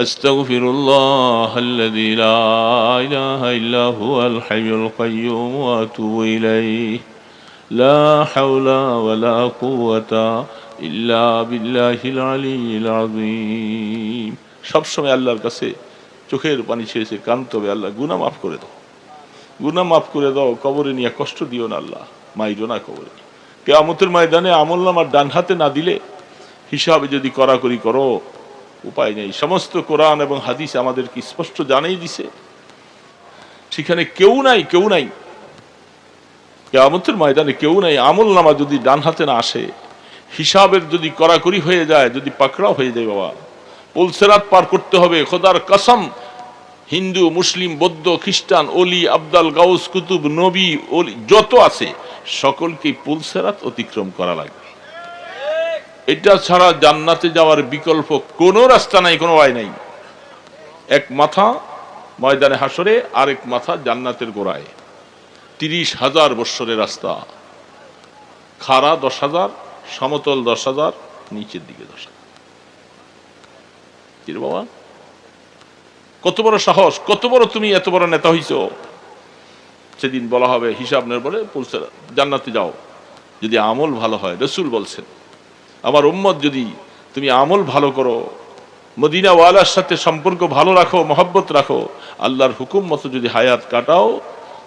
أستغفر الله الذي لا إله إلا هو الحي القيوم وأتوب إليه. لا حول ولا قوة إلا بالله العلي العظيم. সব সময় আল্লাহর কাছে চোখের পানি ছেড়েছে কান্ত হবে, আল্লাহ গুনা মাফ করে দাও। গুনা মাফ করে দাও, কবরে নিয়ে কষ্ট দিও না আল্লাহ, মাই না কবরে। কেয়ামতের ময়দানে আমল নামার ডান হাতে না দিলে হিসাবে যদি করাকরি করো উপায় নেই। সমস্ত কোরআন এবং হাদিস আমাদেরকে স্পষ্ট জানাই দিছে। সেখানে কেউ নাই কেউ নাই। কেয়ামতের ময়দানে কেউ নাই। আমল নামা যদি ডান হাতে না আসে, হিসাবের যদি করাকরি হয়ে যায়, যদি পাকড়াও হয়ে যায় বাবা। পুলসেরাত পার করতে হবে। খোদার কসম, হিন্দু, মুসলিম, বৌদ্ধ, খ্রিস্টান, অলি, আবদাল, গাউস, কুতুব, নবী, অলি, যত আছে সকলকে পুলসেরাত অতিক্রম করা লাগবে। এটা ছাড়া জান্নাতে যাওয়ার বিকল্প কোনো রাস্তা নাই, কোনো উপায় নাই। এক মাথা ময়দানে হাসরে আরেক মাথা জান্নাতের গোড়ায়। তিরিশ হাজার বৎসরের রাস্তা। খাড়া দশ হাজার, সমতল দশ হাজার, নিচের দিকে দশ হাজার। বাবা? কত বড় সাহস, কত বড় তুমি এত বড় নেতা হইছ? সেদিন বলা হবে, হিসাব বলে পুলসে জান্নাতে যাও। যদি আমল ভালো হয়, রসুল বলছেন আমার উম্মত যদি তুমি আমল ভালো করো, মদিনাওয়ালার সাথে সম্পর্ক ভালো রাখো, মহব্বত রাখো, আল্লাহর হুকুম মতো যদি হায়াত কাটাও,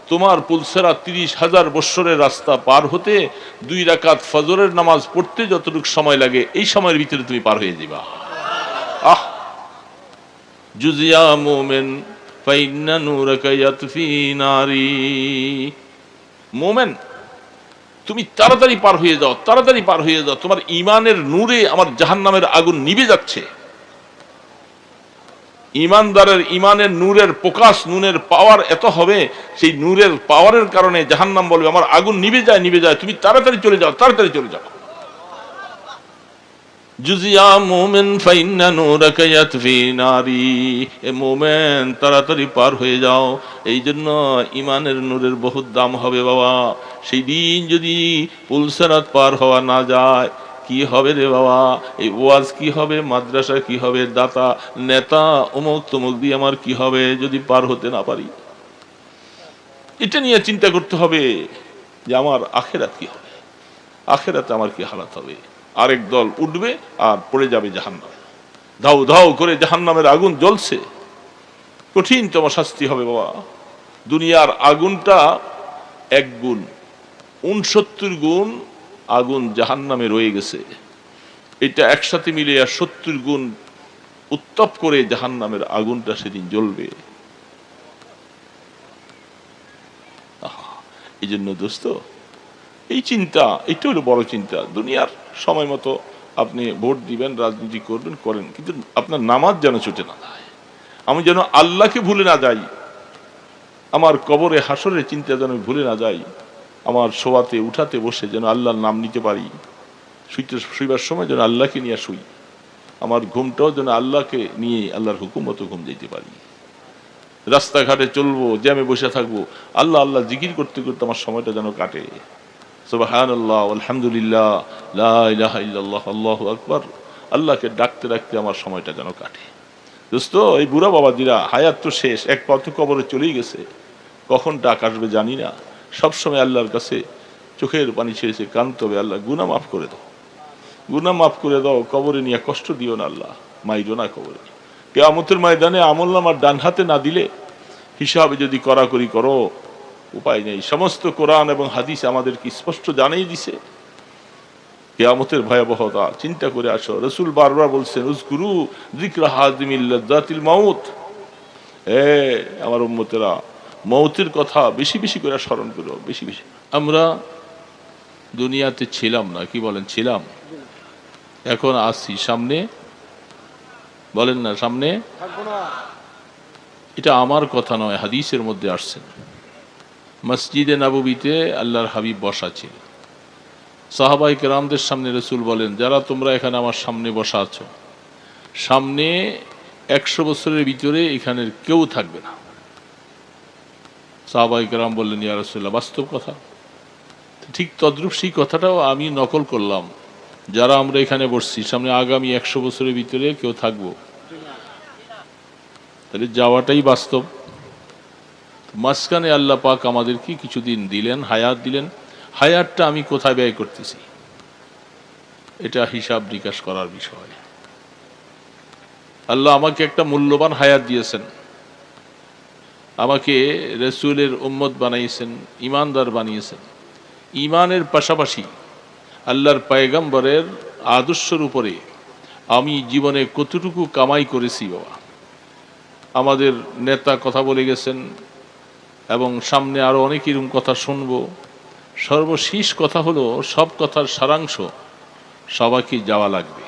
তোমার পুলসেরা তিরিশ হাজার বৎসরের রাস্তা পার হতে দুই রাকাত ফজরের নামাজ পড়তে যতটুকু সময় লাগে, এই সময়ের ভিতরে তুমি পার হয়ে যাবা। আহ! জুজিয়া মোমেন মোমেন তুমি তাড়াতাড়ি পার হয়ে যাও, তাড়াতাড়ি পার হয়ে যাও। তোমার ইমানের নূরে আমার জাহান নামের আগুন নিবে যাচ্ছে। ইমানদারের ইমানের নূরের প্রকাশ, নুনের পাওয়ার এত হবে, সেই নূরের পাওয়ারের কারণে জাহান্নাম বলবে, আমার আগুন নিবে যায় নিবে যায়। তুমি তাড়াতাড়ি চলে যাও, তাড়াতাড়ি চলে যাও। জুজিয়া মোমেন, ফাইন্না নূরাকা ইয়াতফি নারি। এ মোমেন, তাড়াতাড়ি পার হয়ে যাও। এই জন্য ইমানের নূরের বহুত দাম হবে বাবা। সেই দিন যদি পুলসারাত পার হওয়া না যায়, কি হবে রে বাবা? এই ওয়াজ কি হবে? মাদ্রাসা কি হবে? দাতা, নেতা, অমুক তমুক দিয়ে আমার কি হবে যদি পার হতে না পারি? এটা নিয়ে চিন্তা করতে হবে যে আমার আখেরাত কি হবে? আখেরাতে আমার কি হালাত হবে? আরেক দল উঠবে আর পড়ে যাবে জাহান্নাম। ধাউ ধাউ করে জাহান্নামের আগুন জ্বলছে। কঠিনতম শাস্তি হবে বাবা। দুনিয়ার আগুনটা এক গুণ, উনসত্তর গুণ আগুন জাহান্নামে রয়ে গেছে। এটা একসাথে মিলে আর সত্তর গুণ উত্তপ করে জাহান্নামের আগুনটা সেদিন জ্বলবে। এই জন্য দোস্ত এই চিন্তা এটা হলো বড় চিন্তা। দুনিয়ার সময় মতো আপনি ভোট দিবেন, রাজনীতি করবেন, করেন, কিন্তু আপনার নামাজ যেন ছুটে না আমি যেন আল্লাহকে ভুলে না যাই, আমার কবরে হাসরের চিন্তা যেন ভুলে না যাই, আমার শোয়াতে উঠাতে বসে যেন আল্লাহর নাম নিতে পারি, শুইতে, শুইবার সময় যেন আল্লাহকে নিয়ে শুই, আমার ঘুমটাও যেন আল্লাহকে নিয়ে আল্লাহর হুকুম মতো ঘুম যেতে পারি। রাস্তাঘাটে চলবো, জ্যামে বসে থাকব, আল্লাহ আল্লাহ জিকির করতে করতে আমার সময়টা যেন কাটে। সুবাহান আল্লাহ আলহামদুলিল্লাহ, লা ইলাহা ইল্লাল্লাহ, আল্লাহু আকবার। আল্লাহকে ডাকতে ডাকতে আমার সময়টা যেন কাটে। দোস্ত, এই বুড়া বাবাজিরা, হায়াত তো শেষ, এক পথ কবরে চলেই গেছে। কখন ডাক আসবে জানি না। সবসময় আল্লাহর কাছে চোখের পানি ছেড়েছে কান্তবে আল্লাহ গুনা মাফ করে দাও। গুনা মাফ করে দাও, কবরে নিয়ে কষ্ট দিও না আল্লাহ, মাইরো না কবরে। কেয়ামতের ময়দানে আমল নামার ডান হাতে না দিলে হিসাবে যদি করাকরি করো উপায় নেই। সমস্ত কোরআন এবং হাদিস আমাদেরকে স্পষ্ট জানাই দিছে। কেয়ামতের ভয়াবহতা। চিন্তা করে আসো। রসুল বারবার বলছেন উজগুরু জিক্রা হাজিমিল্লাতিল মাউত। এ আমার উম্মতেরা মৌতের কথা বেশি বেশি করে স্মরণ করো বেশি বেশি। আমরা দুনিয়াতে ছিলাম না কি বলেন? ছিলাম। এখন আসছি সামনে? বলেন না সামনে? এটা আমার কথা নয় হাদিসের মধ্যে আসছেন মসজিদে নববীতে আল্লাহর হাবিব বসা ছিল। সাহাবাই সামনে রসুল বলেন, যারা তোমরা এখানে আমার সামনে বসা আছো, সামনে একশো বছরের ভিতরে এখানের কেউ থাকবে না। সাহাবাই কেরাম বললেন, ইয়া রসুল্লাহ বাস্তব কথা। ঠিক তদ্রূপ সেই কথাটাও আমি নকল করলাম। যারা আমরা এখানে বসছি, সামনে আগামী একশো বছরের ভিতরে কেউ থাকব। তাহলে যাওয়াটাই বাস্তব। মাঝখানে আল্লাহ পাক আমাদেরকে কিছুদিন দিলেন, হায়াত দিলেন। হায়াতটা আমি কোথায় ব্যয় করতেছি? এটা হিসাব নিকাশ করার বিষয়। আল্লাহ আমাকে একটা মূল্যবান হায়াত দিয়েছেন। আমাকে রসুলের উম্মত বানাইছেন ইমানদার বানিয়েছেন। ইমানের পাশাপাশি আল্লাহর পায়গাম্বরের আদর্শের উপরে আমি জীবনে কতটুকু কামাই করেছি বাবা? আমাদের নেতা কথা বলে গেছেন এবং সামনে আরও অনেক এরকম কথা শুনব। সর্বশেষ কথা হলো, সব কথার সারাংশ সবাইকে যাওয়া লাগবে।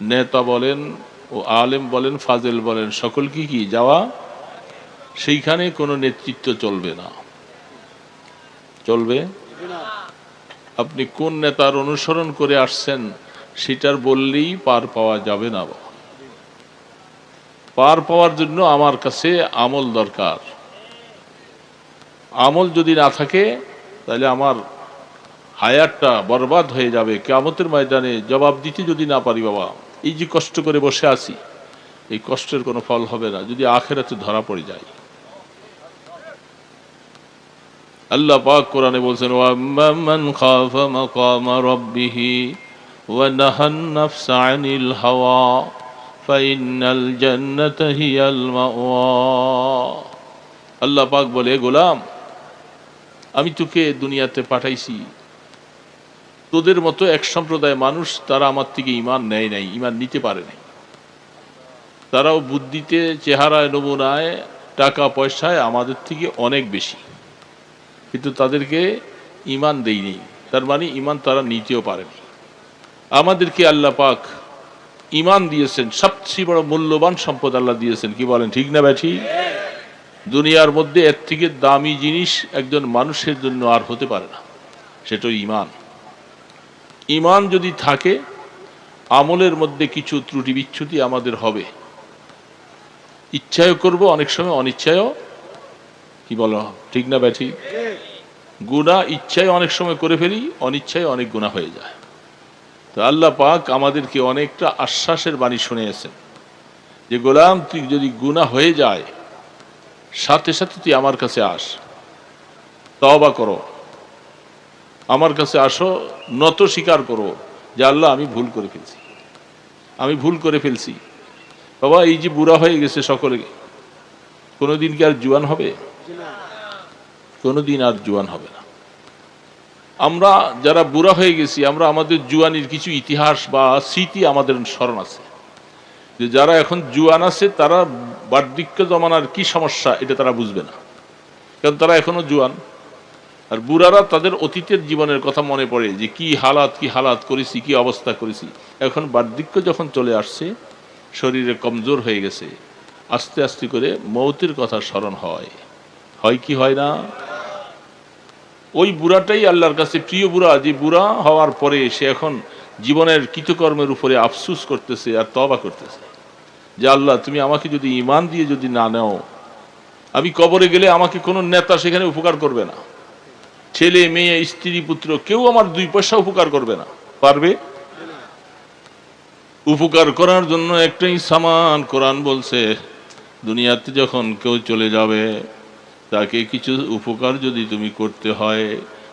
নেতা বলেন ও আলেম বলেন, ফাজেল বলেন, সকলকে কি যাওয়া? সেইখানে কোনো নেতৃত্ব চলবে না। চলবে? আপনি কোন নেতার অনুসরণ করে আসছেন, সেটার বললেই পার পাওয়া যাবে না। বাবা। পার পাওয়ার জন্য আমার কাছে আমল দরকার। আমল যদি না থাকে, তাহলে আমার হায়ারটা বরবাদ হয়ে যাবে। কেমতের ময়দানে জবাব দিতে যদি না পারি বাবা, এই যে কষ্ট করে বসে আছি, এই কষ্টের কোনো ফল হবে না, যদি আখেরাতে ধরা পড়ে যায় আল্লাহ পাক কোরআনে বলছেন ওয়াম্মান খাফা মাকামা রাব্বিহি ওয়া নাহান নাফসা আনিল হাওয়া। মাওয়া আল্লাহ পাক বলে গোলাম, আমি তোকে দুনিয়াতে পাঠাইছি। তোদের মতো এক সম্প্রদায় মানুষ তারা আমার থেকে ইমান নেয় নাই ইমান নিতে পারে নাই। তারাও বুদ্ধিতে, চেহারায়, নমুনায়, টাকা পয়সায় আমাদের থেকে অনেক বেশি। কিন্তু তাদেরকে ইমান দেয়নি। তার মানে ইমান তারা নিতেও পারেনি। আমাদেরকে আল্লাহ পাক ইমান দিয়েছেন সবচেয়ে বড় মূল্যবান সম্পদ আল্লাহ দিয়েছেন। কি বলেন ঠিক না ব্যাঠি? দুনিয়ার মধ্যে এর থেকে দামি জিনিস একজন মানুষের জন্য আর হতে পারে না। সেটা ইমান। ইমান যদি থাকে আমলের মধ্যে কিছু ত্রুটি বিচ্ছুতি আমাদের হবে। ইচ্ছায় করব অনেক সময় অনিচ্ছায়ও। কি বলো ঠিক না ব্যাঠি? গুণা ইচ্ছায় অনেক সময় করে ফেলি অনিচ্ছায় অনেক গুণা হয়ে যায়। তো আল্লাহ পাক আমাদেরকে অনেকটা আশ্বাসের বাণী শুনিয়েছেন যে গোলাম তুই যদি গুণা হয়ে যায় সাথে সাথে তুই আমার কাছে আস। তওবা করো। আমার কাছে আসো নত স্বীকার করো যে আল্লাহ আমি ভুল করে ফেলছি। আমি ভুল করে ফেলছি। বাবা এই যে বুড়া হয়ে গেছে সকলে কোনোদিন কি আর জুয়ান হবে? কোনোদিন আর জুয়ান হবে না। আমরা যারা বুড়া হয়ে গেছি, আমরা আমাদের জুয়ানির কিছু ইতিহাস বা স্মৃতি আমাদের স্মরণ আছে। যে যারা এখন জুয়ান আছে, তারা বার্ধক্য জমানার কি সমস্যা, এটা তারা বুঝবে না। কারণ তারা এখনও জুয়ান। আর বুড়ারা তাদের অতীতের জীবনের কথা মনে পড়ে যে কি হালাত কি হালাত করেছি, কি অবস্থা করেছি। এখন বার্ধক্য যখন চলে আসছে, শরীরে কমজোর হয়ে গেছে, আস্তে আস্তে করে মৌতির কথা স্মরণ হয়। হয় কি হয় না? ওই বুড়াটাই আল্লাহর কাছে প্রিয় বুড়া, যে বুড়া হওয়ার পরে সে এখন জীবনের কৃতকর্মের উপরে আফসুস করতেছে আর তবা করতেছে। যে আল্লাহ, তুমি আমাকে যদি ইমান দিয়ে যদি না নেও, আমি কবরে গেলে আমাকে কোনো নেতা সেখানে উপকার করবে না। ছেলে, মেয়ে, স্ত্রী, পুত্র, কেউ আমার দুই পয়সা উপকার করবে না। পারবে? উপকার করার জন্য একটাই সামান কোরআন বলছে, দুনিয়াতে যখন কেউ চলে যাবে তাকে কিছু উপকার যদি তুমি করতে হয়,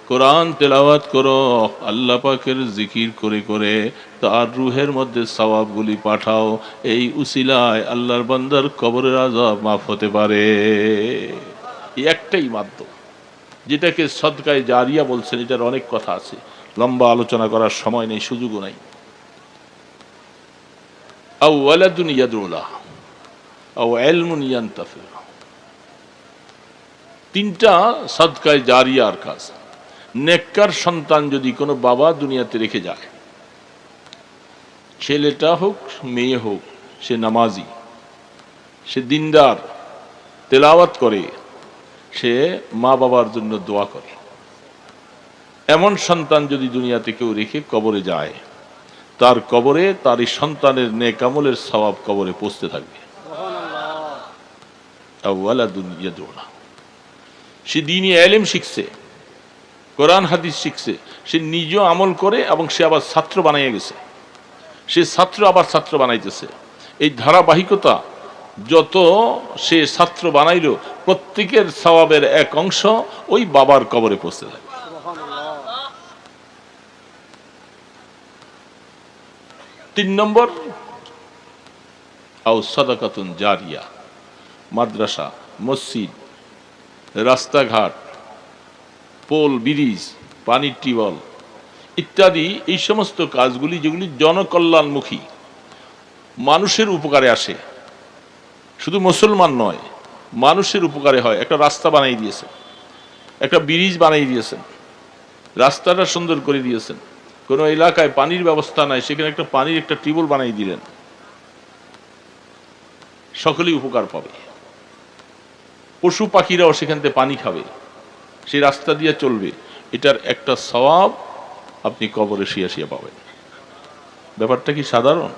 কোরআন তেলাওয়াত করো, আল্লাহ পাকের জিকির করে করে, তার রুহের মধ্যে সওয়াবগুলি পাঠাও, এই উসিলায় আল্লাহর বান্দার কবরের আজাব মাফ হতে পারে। একটাই মাধ্যম, যেটাকে সদকায় জারিয়া বলছেন, এটার অনেক কথা আছে। লম্বা আলোচনা করার সময় নেই, সুযোগও নাই। আউ ওয়ালাদুন ইয়াদুল্লাহ আউ এলমুন ইয়ান্তাফির। তিনটা সদকায় জারিয়ার কাজ। নেককার সন্তান যদি কোনো বাবা দুনিয়াতে রেখে যায়, ছেলেটা হোক, মেয়ে হোক, সে নামাজি, সে দিনদার, তেলাওয়াত করে, সে মা বাবার জন্য দোয়া করে। এমন সন্তান যদি দুনিয়াতে কেউ রেখে কবরে যায়, তার কবরে তার এই সন্তানের নেকামলের স্বভাব কবরে পৌঁছতে থাকবে। আউয়ালাদুন ইয়াদুনা সে দিনই এলেম শিখছে, কোরআন, হাদিস শিখছে। সে নিজেও আমল করে এবং সে আবার ছাত্র বানাইয়া গেছে। সে ছাত্র আবার ছাত্র বানাইতেছে। এই ধারাবাহিকতা যত সে ছাত্র বানাইল, প্রত্যেকের সওয়াবের এক অংশ ওই বাবার কবরে পৌঁছে যায়। তিন নম্বর, আও সদাকাতুন জারিয়া, মাদ্রাসা, মসজিদ রাস্তাঘাট, পোল, ব্রিজ পানির টিউবওয়েল ইত্যাদি এই সমস্ত কাজগুলি যেগুলি জনকল্যাণমুখী, মানুষের উপকারে আসে। শুধু মুসলমান নয়, মানুষের উপকারে হয়। একটা রাস্তা বানিয়ে দিয়েছেন, একটা ব্রিজ বানিয়ে দিয়েছেন, রাস্তাটা সুন্দর করে দিয়েছেন। কোনো এলাকায় পানির ব্যবস্থা নাই, সেখানে একটা পানির একটা টিউবওয়েল বানিয়ে দিলেন। সকলেই উপকার পাবে। পশু পাখিরাও সেখান থেকে পানি খাবে। সেই রাস্তা দিয়ে চলবে। এটার একটা সওয়াব আপনি কবরে শুয়ে শুয়ে পাবেন। ব্যাপারটা কি সাধারণ?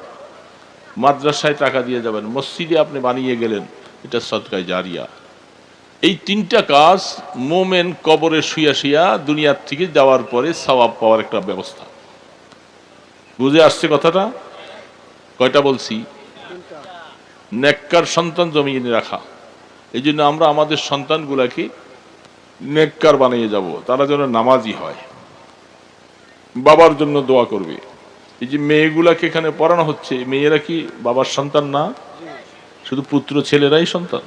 মাদ্রাসায় টাকা দিয়ে যাবেন, মসজিদে আপনি বানিয়ে গেলেন, এটা সদকায় জারিয়া। এই তিনটা কাজ মোমেন কবরে শুয়া শুয়া দুনিয়ার থেকে যাওয়ার পরে সওয়াব পাওয়ার একটা ব্যবস্থা। বুঝে আসছে কথাটা? কয়টা বলছি? নেককার সন্তান জমিয়ে রাখা। এই জন্য আমরা আমাদের সন্তানগুলাকে নেককার বানিয়ে যাব। তারা যেন নামাজি হয়। বাবার জন্য দোয়া করবে। এই যে মেয়েগুলাকে এখানে পড়ানো হচ্ছে, মেয়েরা কি বাবার সন্তান না? শুধু পুত্র ছেলেরাই সন্তান?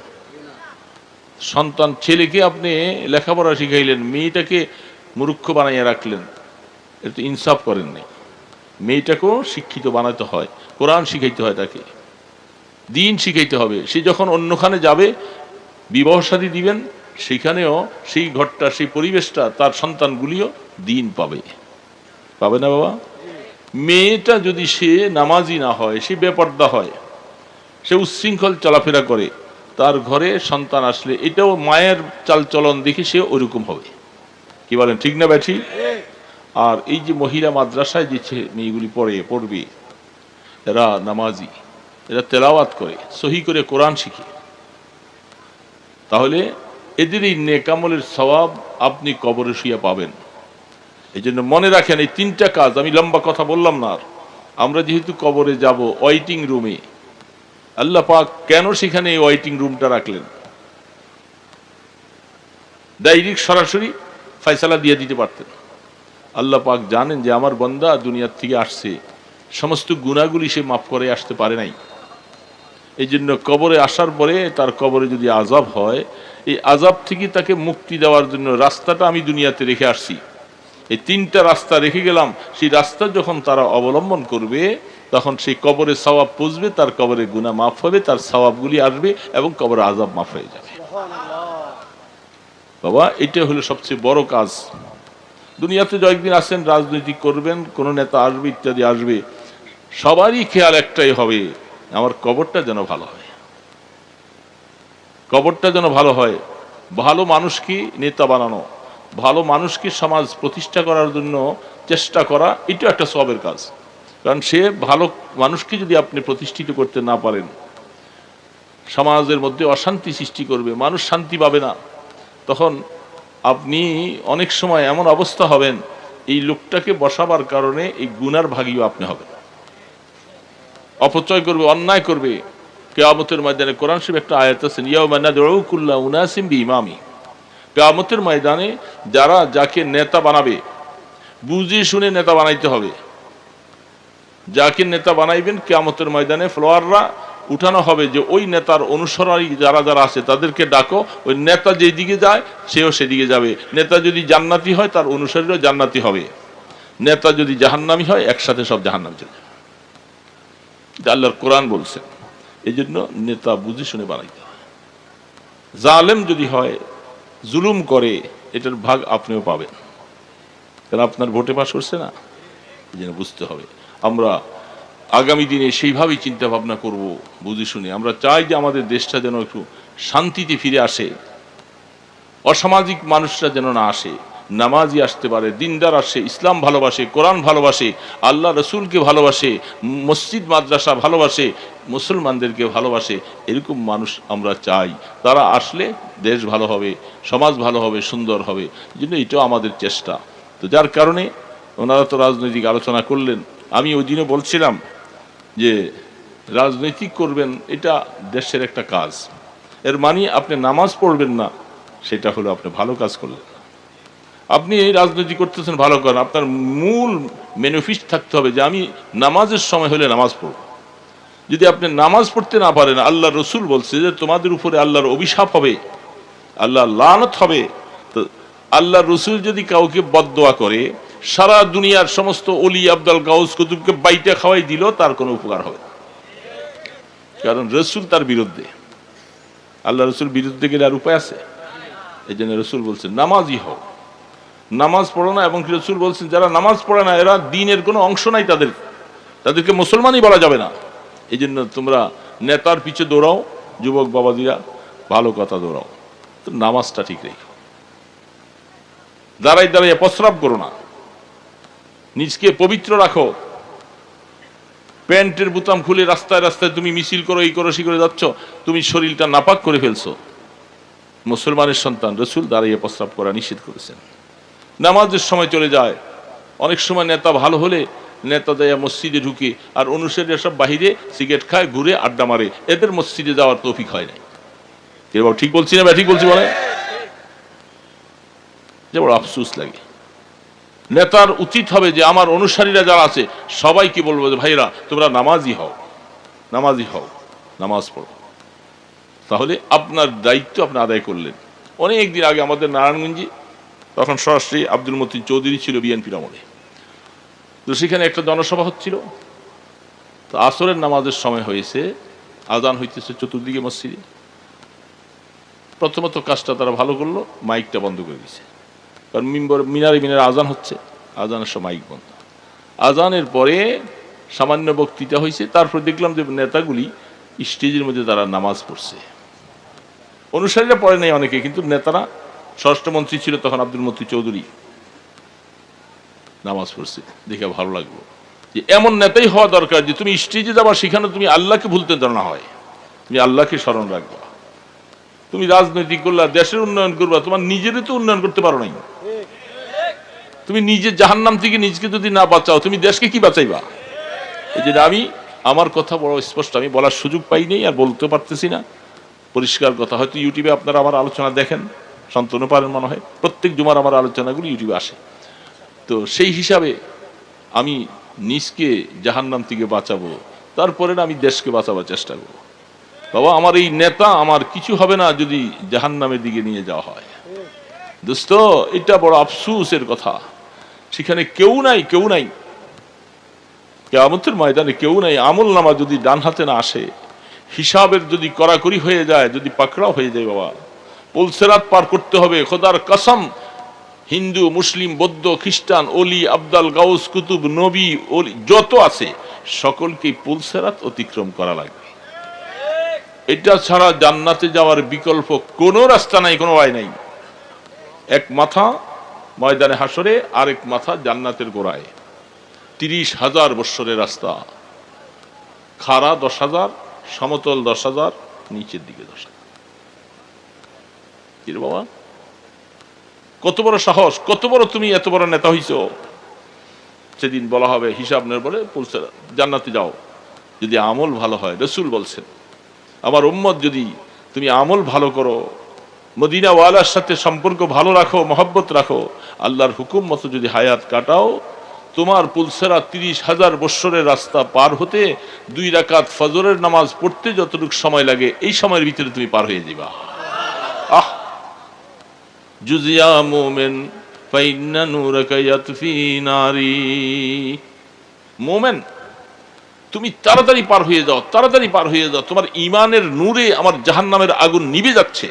সন্তান ছেলেকে আপনি লেখাপড়া শিখাইলেন, মেয়েটাকে মূর্খ বানাইয়া রাখলেন এটা ইনসাফ করেননি মেয়েটাকেও শিক্ষিত বানাতে হয়, কোরআন শিখাইতে হয় তাকে। দিন শিখাইতে হবে। সে যখন অন্যখানে যাবে বিবাহ সাদী দিবেন, সেখানেও সেই ঘরটা, সেই পরিবেশটা তার সন্তানগুলিও দিন পাবে। পাবে না বাবা? মেয়েটা যদি সে নামাজি না হয়, সে বেপর্দা হয়, সে উচ্ছৃঙ্খল চলাফেরা করে, তার ঘরে সন্তান আসলে এটাও মায়ের চালচলন দেখে সে ওইরকম হবে। কি বলেন, ঠিক না ব্যাঠি? আর এই যে মহিলা মাদ্রাসায় যে মেয়েগুলি পড়ে, পড়বে, এরা নামাজি, এরা তেলাওয়াত করে, সহি করে কোরআন শিখে। তাহলে এদের এই নেকামলের স্বভাব আপনি কবরে শুয়ে পাবেন। এই জন্য মনে রাখেন, এই তিনটা কাজ, আমি লম্বা কথা বললাম না আর। আমরা যেহেতু কবরে যাব, ওয়াইটিং রুমে, আল্লাহ পাক কেন সেখানে এই ওয়াইটিং রুমটা রাখলেন? ডাইরেক্ট সরাসরি ফয়সালা দিয়ে দিতে পারতেন। আল্লাহ পাক জানেন যে আমার বন্দা দুনিয়ার থেকে আসছে, সমস্ত গুণাগুলি সে মাফ করে আসতে পারে নাই। এই জন্য কবরে আসার পরে তার কবরে যদি আজাব হয় এই আজাব থেকে তাকে মুক্তি দেওয়ার জন্য রাস্তাটা আমি দুনিয়াতে রেখে আসছি। এই তিনটা রাস্তা রেখে গেলাম। সেই রাস্তা যখন তারা অবলম্বন করবে তখন সেই কবরে সওয়াব পুষবে তার কবরে গুণা মাফ হবে তার সওয়াবগুলি আসবে এবং কবরে আজাব মাফ হয়ে যাবে। বাবা এটা হলো সবচেয়ে বড় কাজ। দুনিয়াতে যে একদিন আসেন রাজনীতি করবেন কোন নেতা আসবে ইত্যাদি আসবে সবারই খেয়াল একটাই হবে আমার কবরটা যেন ভালো হয়। কবরটা যেন ভালো হয়। ভালো মানুষকে নেতা বানানো? ভালো মানুষকে সমাজ প্রতিষ্ঠা করার জন্য চেষ্টা করা? এটা একটা সবের কাজ। কারণ সে ভালো মানুষকে যদি আপনি প্রতিষ্ঠিত করতে না পারেন, সমাজের মধ্যে অশান্তি সৃষ্টি করবে, মানুষ শান্তি পাবে না। তখন আপনি অনেক সময় এমন অবস্থা হবেন, এই লোকটাকে বসাবার কারণে এই গুনার ভাগীও আপনি হবেন। অপচয় করবে, অন্যায় করবে। কেয়ামতের ময়দানে কোরআন শিব একটা আয়াত আছেন ইয়াউমা নাদউ কুল্লা উনাসিম বিইমামি। কেয়ামতের ময়দানে যারা যাকে নেতা বানাবে বুঝে শুনে নেতা বানাইতে হবে। যাকে নেতা বানাইবেন, কেয়ামতের ময়দানে ফ্লোয়াররা উঠানো হবে যে ওই নেতার অনুসরণী যারা যারা আছে, তাদেরকে ডাকো, ওই নেতা যেদিকে যায়, সেও সেদিকে যাবে। নেতা যদি জান্নাতি হয়, তার অনুসারীরাও জান্নাতি হবে। নেতা যদি জাহান্নামি হয়, একসাথে সব জাহান্নামে চলে যাবে। এটা আল্লাহর কোরআন বলছে এই জন্য নেতা বুঝে শুনে বানাইতে হয়। জালেম যদি হয়, জুলুম করে, এটার ভাগ আপনিও পাবেন। কারণ আপনার ভোটে পাশ করছে না? এই জন্য বুঝতে হবে। আমরা আগামী দিনে সেইভাবেই চিন্তা ভাবনা করব, বুঝে শুনে। আমরা চাই যে আমাদের দেশটা যেন একটু শান্তিতে ফিরে আসে, অসামাজিক মানুষরা যেন না আসে। নামাজি আসতে পারে, দিনদার আসে, ইসলাম ভালোবাসে, কোরআন ভালোবাসে, আল্লাহ রসুলকে ভালোবাসে, মসজিদ, মাদ্রাসা ভালোবাসে, মুসলমানদেরকে ভালোবাসে, এরকম মানুষ আমরা চাই। তারা আসলে দেশ ভালো হবে, সমাজ ভালো হবে, সুন্দর হবে জন্য এটাও আমাদের চেষ্টা। তো যার কারণে ওনারা তো রাজনৈতিক আলোচনা করলেন। আমি ওই দিনে বলছিলাম যে রাজনৈতিক করবেন, এটা দেশের একটা কাজ। এর মানে আপনি নামাজ পড়বেন না, সেটা হলো আপনি ভালো কাজ করলেন। আপনি এই রাজনীতি করতেছেন, ভালো করেন। আপনার মূল বেনিফিট থাকতে হবে যে আমি নামাজের সময় হলে নামাজ পড়ব। যদি আপনি নামাজ পড়তে না পারেন আল্লাহ রসুল বলছে যে তোমাদের উপরে আল্লাহর অভিশাপ হবে আল্লাহ লানত হবে, তো আল্লাহ রসুল যদি কাউকে বদদোয়া করে, সারা দুনিয়ার সমস্ত অলি আব্দাল গাউস কুতুবকে বাইটা খাওয়াই দিল, তার কোনো উপকার হবে। কারণ রসুল তার বিরুদ্ধে। আল্লাহ রসুল বিরুদ্ধে গেলে আর উপায় আছে? এই জন্য রসুল বলছে, নামাজই হোক নামাজ পড়ো না এবং রসুল বলছেন, যারা নামাজ পড়ে না, এরা দিনের কোনো অংশ নাই তাদের। তাদেরকে মুসলমানই বলা যাবে না। এই জন্য তোমরা নেতার পিছে দৌড়াও, যুবক বাবাদিরা ভালো কথা দৌড়াও। তো নামাজটা ঠিক রেখো। দাঁড়াই দাঁড়াই প্রস্রাব করো না। নিজকে পবিত্র রাখো। প্যান্টের বুতাম খুলে রাস্তায় রাস্তায় তুমি মিছিল করো, এই করো, সে করে যাচ্ছ, তুমি শরীরটা নাপাক করে ফেলছো। মুসলমানের সন্তান রসুল দাঁড়িয়ে প্রস্রাব করা নিষেধ করেছেন। নামাজের সময় চলে যায়। অনেক সময় নেতা ভালো হলে নেতা দেয়া মসজিদে ঢুকে আর অনুসারীরা সব বাহিরে সিগারেট খায়, ঘুরে আড্ডা মারে। এদের মসজিদে যাওয়ার তৌফিক হয় নাই। এবার ঠিক বলছি না ঠিক বলছি বলে যে বড় আফসুস লাগে। নেতার উচিত হবে যে আমার অনুসারীরা যারা আছে, সবাইকে বলব যে ভাইরা তোমরা নামাজি হও। নামাজি হও। নামাজ পড়ো। তাহলে আপনার দায়িত্ব আপনি আদায় করলেন। অনেক দিন আগে আমাদের নারায়ণগঞ্জে তখন সরাসরি আব্দুল মতিন চৌধুরী ছিল বিএনপির আমলে। তো সেখানে একটা জনসভা হচ্ছিল। তো আসরের নামাজের সময় হয়েছে, আজান হইতেছে চতুর্দিকে মসজিদে। প্রথমত কাজটা তারা ভালো করল, মাইকটা বন্ধ করে দিয়েছে। কারণ মিম্বর, মিনারে মিনারে আজান হচ্ছে, আজানের সময় মাইক বন্ধ। আজানের পরে সামান্য বক্তৃতা হয়েছে, তারপর দেখলাম যে নেতাগুলি স্টেজের মধ্যে তারা নামাজ পড়ছে। অনুসারীরা পড়ে নাই অনেকে, কিন্তু নেতারা স্বরাষ্ট্রমন্ত্রী ছিল তখন আব্দুল মতি চৌধুরী। নামাজ পড়ছে। দেখে ভালো লাগল। যে এমন নেতাই হওয়া দরকার যে তুমি স্টেজে যাবা, সেখানে তুমি আল্লাহকে ভুলতে যেন না হয়। তুমি আল্লাহকে স্মরণ রাখবা। তুমি রাজনৈতিক করলা, দেশের উন্নয়ন করবা, তোমার নিজেরই তো উন্নয়ন করতে পারো নাই। তুমি নিজে জাহান্নাম থেকে নিজকে যদি না বাঁচাও, তুমি দেশকে কি বাঁচাইবা? এই জন্য আমি, আমার কথা বড় স্পষ্ট, আমি বলার সুযোগ পাইনি আর বলতে পারতেছি না। পরিষ্কার কথা, হয়তো ইউটিউবে আপনারা আমার আলোচনা দেখেন। সন্তনও পারেন মনে হয়। প্রত্যেক জুমার আমার আলোচনাগুলি ইউটিউবে আসে। তো সেই হিসাবে আমি নিজকে জাহান্নাম থেকে বাঁচাবো, তারপরে আমি দেশকে বাঁচাবার চেষ্টা করব। বাবা, আমার এই নেতা আমার কিছু হবে না যদি জাহান্নামের দিকে নিয়ে যাওয়া হয়। দোস্ত, এটা বড় আফসুসের কথা। সেখানে কেউ নাই কেউ নাই। কেয়ামতের ময়দানে কেউ নাই। আমল নামা যদি ডান হাতে না আসে, হিসাবের যদি কড়াকড়ি হয়ে যায়, যদি পাকড়াও হয়ে যায় বাবা পুলসেরাত পার করতে হবে। খোদার কসম, হিন্দু, মুসলিম, বৌদ্ধ, খ্রিস্টান অলি আবদাল, গাউস, কুতুব, নবী অলি যত আছে, সকলকে পুলসেরাত অতিক্রম করা লাগবে। এটা ছাড়া জান্নাতে যাওয়ার বিকল্প কোনো রাস্তা নাই, কোনো আয় নাই। এক মাথা ময়দানে হাসরে আরেক মাথা জান্নাতের গোড়ায়। তিরিশ হাজার বৎসরের রাস্তা। খাড়া দশ হাজার, সমতল দশ হাজার, নিচের দিকে দশ হাজার। বাবা? কত বড় সাহস, কত বড় তুমি এত বড় নেতা হইছ? সেদিন বলা হবে, হিসাব বলে পুলসে জান্নাতে যাও, যদি আমল ভালো হয়। রসুল বলছেন, আমার উম্মত যদি তুমি আমল ভালো করো মদিনা ওয়ালার সাথে সম্পর্ক ভালো রাখো, মহব্বত রাখো, আল্লাহর হুকুম মতো যদি হায়াত কাটাও, তোমার পুলসেরা তিরিশ হাজার বৎসরের রাস্তা পার হতে দুই রাকাত ফজরের নামাজ পড়তে যতটুকু সময় লাগে, এই সময়ের ভিতরে তুমি পার হয়ে যাবা। আহ! জুজিয়া মোমেন মোমেন তুমি তাড়াতাড়ি পার হয়ে যাও, তাড়াতাড়ি পার হয়ে যাও। তোমার ইমানের নূরে আমার জাহান্নামের আগুন নিভে যাচ্ছে।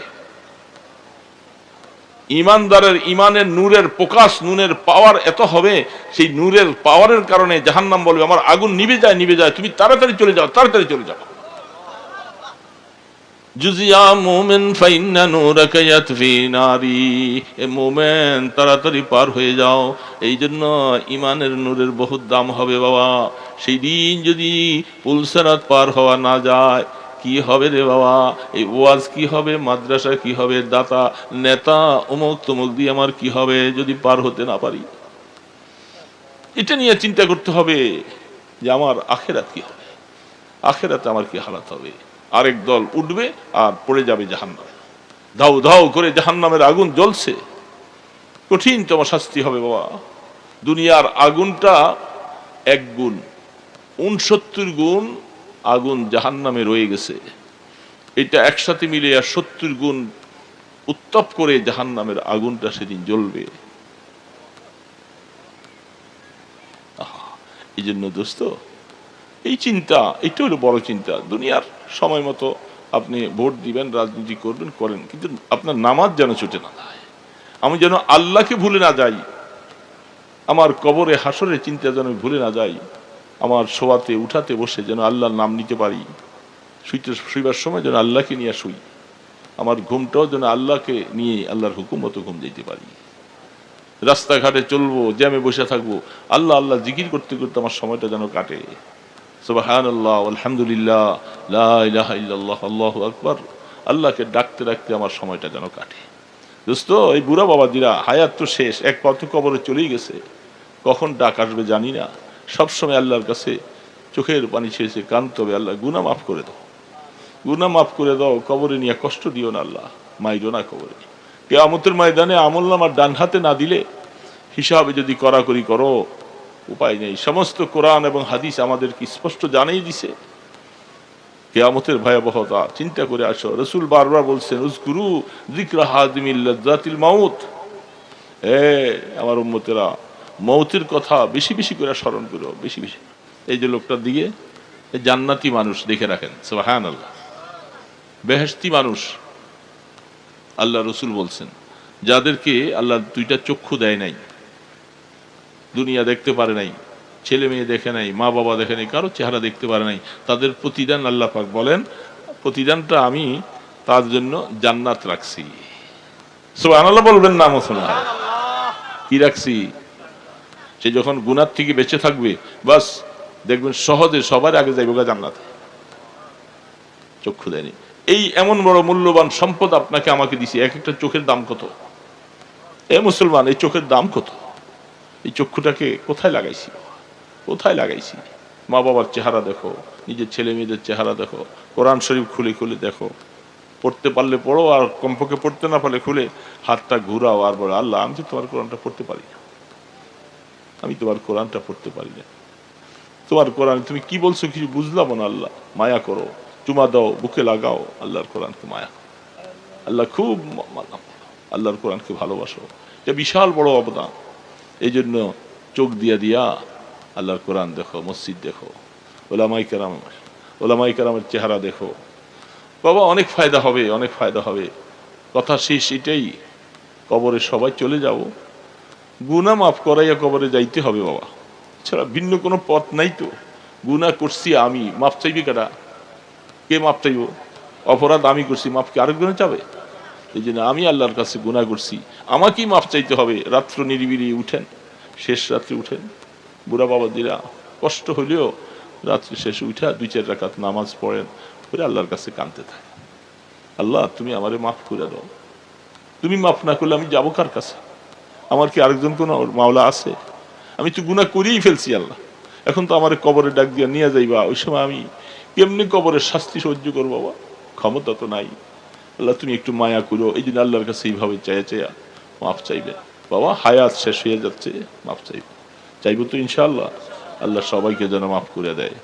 ইমানদারের ইমানের নূরের প্রকাশ নূরের পাওয়ার এত হবে, সেই নূরের পাওয়ারের কারণে জাহান্নাম বলবে, আমার আগুন নিভে যায় নিভে যায়। তুমি তাড়াতাড়ি চলে যাও, তাড়াতাড়ি চলে যাও। জুজিয়া মোমেন, ফাইন্না নূরাকা ইয়াতফি নারি। এ মোমেন, তাড়াতাড়ি পার হয়ে যাও। এই জন্য ইমানের নূরের বহুত দাম হবে বাবা। সেই দিন যদি পুলসারাত পার হওয়া না যায়, কি হবে রে বাবা? এই ওয়াজ কি হবে? মাদ্রাসা কি হবে? দাতা, নেতা, অমুক তমুক দিয়ে আমার কি হবে যদি পার হতে না পারি? এটা নিয়ে চিন্তা করতে হবে যে আমার আখেরাত কি হবে? আখেরাতে আমার কি হালাত হবে? আরেক দল উঠবে আর পড়ে যাবে জাহান্নাম। ধাউ ধাউ করে জাহান্নামের আগুন জ্বলছে। কঠিন তোমার শাস্তি হবে বাবা। দুনিয়ার আগুনটা এক গুণ উনসত্তর গুণ আগুন জাহান্নামে রয়ে গেছে। এটা একসাথে মিলে আর সত্তর গুণ উত্তপ করে জাহান্নামের আগুনটা সেদিন জ্বলবে। এই জন্য দোস্ত, এই চিন্তা এটা হলো বড় চিন্তা। দুনিয়ার সময় মতো আপনি ভোট দিবেন, রাজনীতি করবেন, করেন। কিন্তু আপনার নামাজ যেন ছুটে না আমি যেন আল্লাহকে ভুলে না যাই, আমার কবরে হাসরে চিন্তা যেন ভুলে না যাই, আমার শোয়াতে, উঠাতে বসে যেন আল্লাহর নাম নিতে পারি, শুইতে, শুইবার সময় যেন আল্লাহকে নিয়ে শুই, আমার ঘুমটাও যেন আল্লাহকে নিয়ে আল্লাহর হুকুম মতো ঘুম যেতে পারি। রাস্তাঘাটে চলবো, জ্যামে বসে থাকব, আল্লাহ আল্লাহ জিকির করতে করতে আমার সময়টা যেন কাটে। সুবাহান আল্লাহ আলহামদুলিল্লাহ, লা ইলাহা ইল্লাল্লাহ, আল্লাহু আল্লাহকে ডাকতে ডাকতে আমার সময়টা যেন কাটে। দোস্ত, এই বুড়া বাবাজিরা হায়াত তো শেষ, এক পথ কবরে চলেই গেছে। কখন ডাক আসবে জানি না। সবসময় আল্লাহর কাছে চোখের পানি ছেড়েছে কান্ত হবে আল্লাহ গুনা মাফ করে দাও। গুনা মাফ করে দাও, কবরে নিয়ে কষ্ট দিও না আল্লাহ, মাইরো না কবরে। কেয়ামতের ময়দানে আমল নামার ডান হাতে না দিলে হিসাবে যদি করাকরি করো উপায় নেই। সমস্ত কোরআন এবং হাদিস আমাদেরকে স্পষ্ট জানিয়ে দিছে। কেয়ামতের ভয়াবহতা। চিন্তা করে আসো। রসুল বারবার বলছেন উসগুরু জিক্রা মাউত। এ আমার উম্মতেরা, মৌতের কথা বেশি বেশি করে স্মরণ করো, বেশি বেশি। এই যে লোকটার দিকে জান্নাতি মানুষ দেখে রাখেন সুবহান আল্লাহ বেহেশতি মানুষ, আল্লাহ রসুল বলছেন, যাদেরকে আল্লাহ দুইটা চক্ষু দেয় নাই দুনিয়া দেখতে পারে নাই, ছেলে মেয়ে দেখে নাই, মা বাবা দেখে নাই, কারও চেহারা দেখতে পারে নাই, তাদের প্রতিদান আল্লাহ পাক বলেন, প্রতিদানটা আমি তার জন্য জান্নাত রাখছি। সুবহানাল্লাহ বলবেন না, মুসলমান। কি রাখছি? সে যখন গুনার থেকে বেঁচে থাকবে, বাস দেখবেন সহজে সবার আগে যাইব গা জান্নাতে। চক্ষু দেয়নি। এই এমন বড় মূল্যবান সম্পদ আপনাকে, আমাকে দিছি, এক একটা চোখের দাম কত? এ মুসলমান, এই চোখের দাম কত? এই চক্ষুটাকে কোথায় লাগাইছি? কোথায় লাগাইছি? মা বাবার চেহারা দেখো, নিজের ছেলে মেয়েদের চেহারা দেখো, কোরআন শরীফ খুলে খুলে দেখো। পড়তে পারলে পড়ো আর কমপক্ষে পড়তে না পারলে খুলে হাতটা ঘুরাও আর বলো, আল্লাহ, আমি তো তোমার কোরআনটা পড়তে পারি না। আমি তোমার কোরআনটা পড়তে পারি না। তোমার কোরআন, তুমি কি বলছো কিছু বুঝলাম না, আল্লাহ। মায়া করো, চুমা দাও, বুকে লাগাও, আল্লাহর কোরআনকে মায়া আল্লাহ খুব আল্লাহর কোরআনকে ভালোবাসো। এটা বিশাল বড় অবদান। এই জন্য চোখ দিয়া দিয়া আল্লাহর কোরআন দেখো, মসজিদ দেখো, ওলামাই কেরাম, ওলামাই কেরামের চেহারা দেখো। বাবা, অনেক ফায়দা হবে, অনেক ফায়দা হবে। কথা শেষ এটাই, কবরে সবাই চলে যাব। গুনা মাফ করাইয়া কবরে যাইতে হবে বাবা। ছাড়া ভিন্ন কোনো পথ নাই তো। গুনা করছি আমি, মাফ চাইবি কারা? কে মাপ চাইব? অপরাধ আমি করছি মাপ কি আরেকজনে চাবে? এই জন্য আমি আল্লাহর কাছে গুণা করছি। আমাকেই মাফ চাইতে হবে। রাত্র নিরিবিলি উঠেন, শেষ রাত্রে উঠেন। বুড়া বাবাজিরা কষ্ট হলেও রাত্রে শেষে উঠা, দুই চার রাকাত নামাজ পড়েন করে আল্লাহর কাছে কানতে থাকে আল্লাহ, তুমি আমারে মাফ করে দাও। তুমি মাফ না করলে আমি যাব কার কাছে? আমার কি আরেকজন কোনো মাওলা আছে? আমি তো গুণা করেই ফেলছি আল্লাহ। এখন তো আমার কবরে ডাক দিয়া নিয়ে যাইবা। ওই সময় আমি কেমনি কবরের শাস্তি সহ্য করব বাবা? ক্ষমতা তো নাই। আল্লাহ তুমি একটু মায়া করো এই জন্য আল্লাহর কাছে এইভাবে চাইয়া চাইয়া মাফ চাইবে বাবা হায়াত শেষ হয়ে যাচ্ছে মাফ চাইবে চাইবো তো ইনশাআল্লাহ আল্লাহ সবাইকে যেন মাফ করে দেয়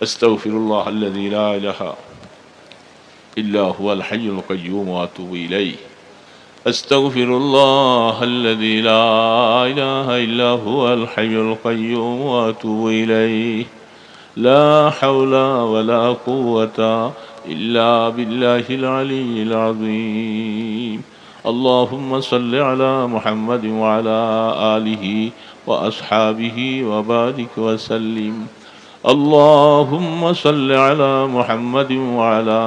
আস্তাগফিরুল্লাহ আল্লাযী লা ইলাহা ইল্লা হুয়াল হাইয়ুল কাইয়্যুম ওয়া আতুবু ইলাইহি أستغفر الله الذي لا إله إلا هو الحي القيوم وأتوب إليه لا حول ولا قوة إلا بالله العلي العظيم. اللهم صل على محمد وعلى آله وأصحابه وبارك وسلم. اللهم صل على محمد وعلى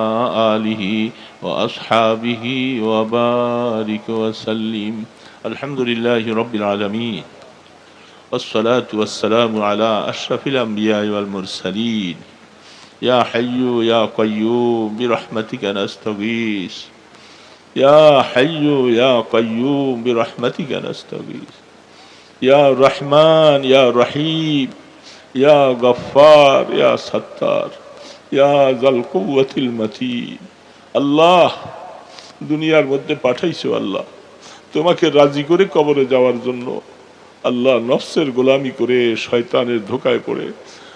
آله وأصحابه وبارك وسلم. الحمد لله رب العالمين. والصلاة والسلام على أشرف الأنبياء والمرسلين. يا حي يا قيوم برحمتك نستغيث يا حي يا قيوم برحمتك نستغيث يا رحمن يا رحيم يا غفار يا ستار ইয়া জাল কুওয়াতিল মাতিন আল্লাহ দুনিয়ার মধ্যে পাঠাইছো আল্লাহ তোমাকে রাজি করে কবরে যাওয়ার জন্য আল্লাহ নফসের গোলামি করে শয়তানের ধোকায় পড়ে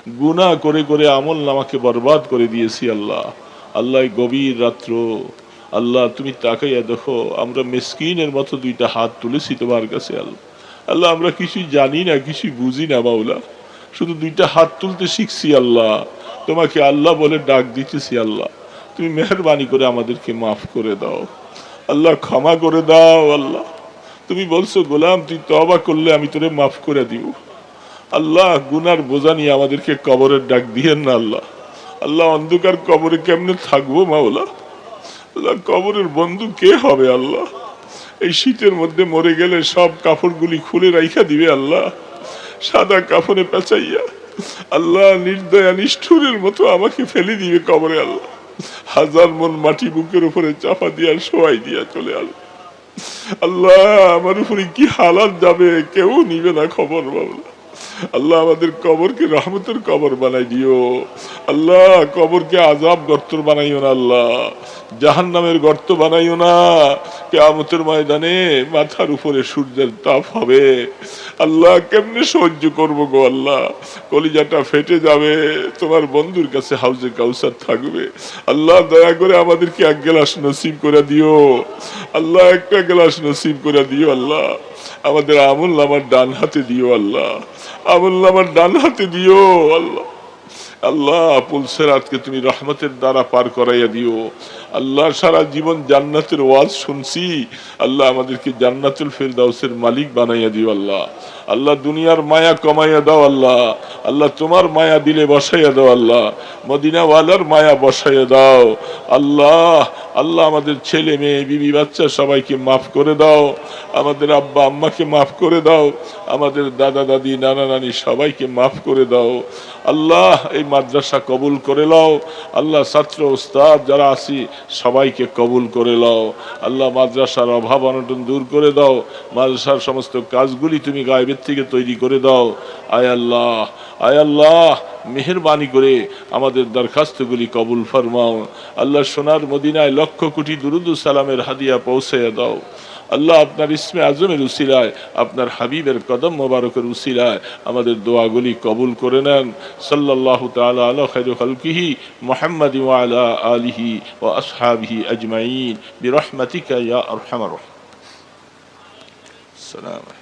গুনাহ করে করে আমল নামাকে বরবাদ করে দিয়েছি আল্লাহ। আল্লাহ গভীর রাত্র, আল্লাহ তুমি তাকাইয়া দেখো, আমরা মেসকিনের মতো দুইটা হাত তুলেছি তোমার কাছে আল্লাহ। আল্লাহ, আমরা কিছুই জানি না কিছুই বুঝি না বাউলা শুধু দুইটা হাত তুলতে শিখছি আল্লাহ। তোমাকে আল্লাহ বলে ডাক দিতেছি আল্লাহ। তুমি মেহরবানি করে আমাদেরকে মাফ করে দাও। আল্লাহ, ক্ষমা করে দাও আল্লাহ। তুমি বলছো, গোলাম, তুই তবা করলে আমি তোরে মাফ করে দিব। আল্লাহ গুনার বোঝা নিয়ে আমাদেরকে কবরের ডাক দিয়েন না আল্লাহ। আল্লাহ অন্ধকার কবরে কেমনে থাকব মাওলা? আল্লাহ, কবরের বন্ধু কে হবে আল্লাহ? এই শীতের মধ্যে মরে গেলে সব কাপড়গুলি খুলে রাইখা দিবে আল্লাহ। সাদা কাপড়ে পেঁচাইয়া আল্লাহ নির্দয়া নিষ্ঠুরের মতো আমাকে ফেলে দিবে কবরে আল্লাহ। হাজার মন মাটি বুকের উপরে চাপা দিয়া শোয়াই দিয়া চলে আল। আল্লাহ, আমার উপরে কি হালাত যাবে কেউ নিবে না খবর বাবলা আল্লাহ আমাদের কবরকে রহমতের কবর বানাই দিও। আল্লাহ কবরকে আজাব গর্ত বানাইও না আল্লাহ। জাহান নামের গর্ত বানাইও না। কেয়ামতের ময়দানে মাথার উপরে সূর্যের তাপ হবে। আল্লাহ কেমনে সহ্য করব গো আল্লাহ? কলিজাটা ফেটে যাবে। তোমার বন্ধুর কাছে হাউজে কাউসার থাকবে। আল্লাহ দয়া করে আমাদেরকে এক গ্লাস নসিব করে দিও। আল্লাহ একটা গ্লাস নসিব করে দিও আল্লাহ। আমাদের আমল আমার ডান হাতে দিও আল্লাহ। আমল আমার ডান হাতে দিও আল্লাহ। আল্লাহ পুলসেরাতকে তুমি রহমতের দ্বারা পার করাইয়া দিও। আল্লাহ, সারা জীবন জান্নাতের ওয়াজ শুনছি। আল্লাহ, আমাদেরকে জান্নাতুল ফেরদাউসের মালিক বানাইয়া দিও আল্লাহ। আল্লাহ, দুনিয়ার মায়া কমাইয়া দাও আল্লাহ। আল্লাহ, তোমার মায়া দিলে বসাইয়া দাও আল্লাহ। মদিনাওয়ালার মায়া বসাইয়া দাও। আল্লাহ আল্লাহ আমাদের ছেলে, মেয়ে, বিবি, বাচ্চা সবাইকে মাফ করে দাও। আমাদের আব্বা, আম্মাকে মাফ করে দাও। আমাদের দাদা, দাদি, নানা, নানি সবাইকে মাফ করে দাও। আল্লাহ এই মাদ্রাসা কবুল করে লাও। আল্লাহ ছাত্র ওস্তাদ যারা আছি, সবাইকে কবুল করে লাও। আল্লাহ মাদ্রাসার অভাব অনটন দূর করে দাও। মাদ্রাসার সমস্ত কাজগুলি তুমি গায়েবের থেকে তৈরি করে দাও। আয় আল্লাহ আয় আল্লাহ মেহরবানি করে আমাদের দরখাস্তগুলি কবুল ফরমাও। আল্লাহ সোনার মদিনায় লক্ষ কোটি দুরুদ সালামের হাদিয়া পৌঁছাইয়া দাও। আল্লাহ আপনার ইসমে আজমের উসিলায়, আপনার হাবিবের কদম মোবারকের উসিলায় আমাদের দোয়াগুলি কবুল করে নেন। সাল্লাহ তালা আলা খৈর খালকিহি মোহাম্মদ ওয়ালা আলিহি ও আসহাবিহি আজমাইন। বিরহমতিকা ইয়া আরহামার সালাম